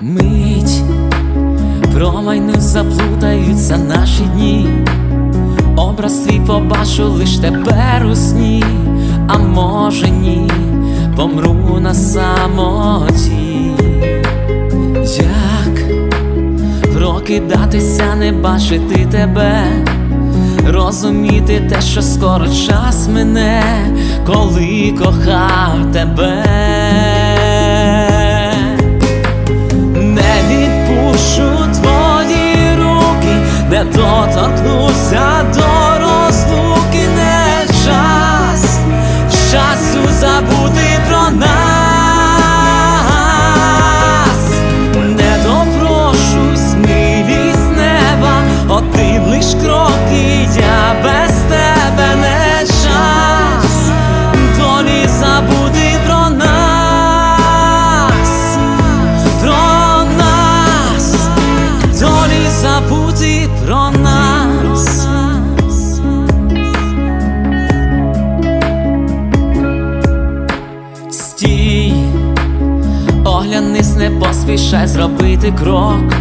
мить, промайну заплутаються наші дні, образ свій побачу лиш тепер у сні, а може ні, помру на самоті, як прокидатися, не бачити тебе. Розуміти те, що скоро час мине, коли кохав тебе. Доторкнуся до розлуки, не час, часу забути про нас, не допрошусь милість неба, один лиш крок, і я без тебе не час, долі забути про нас. Про нас, долі забути про нас. Поспішай зробити крок.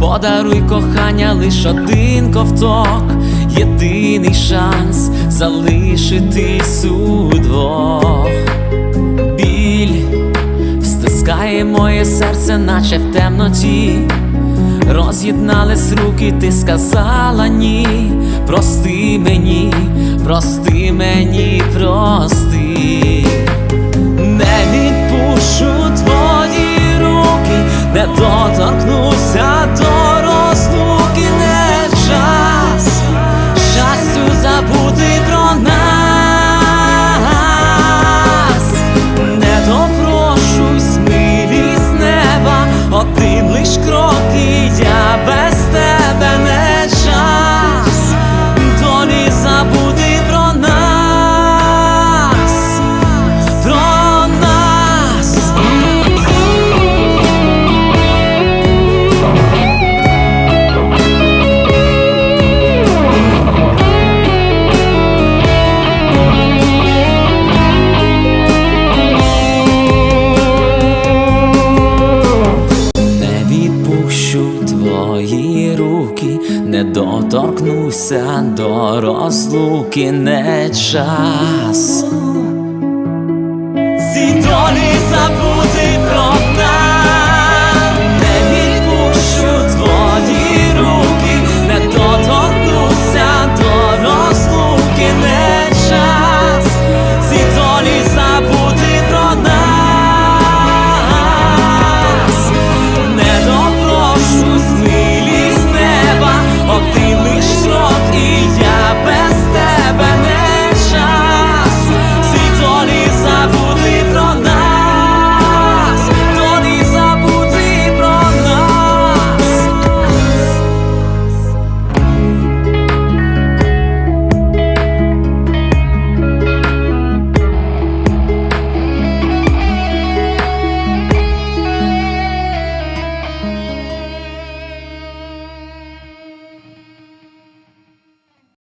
Подаруй кохання лиш один ковток, єдиний шанс залишитись удвох. Біль стискає моє серце, наче в темноті. Роз'єднались руки, ти сказала ні. Прости мені, прости мені, прости. Не руки, не доторкнуся до розлуки, не час. Ці долі забути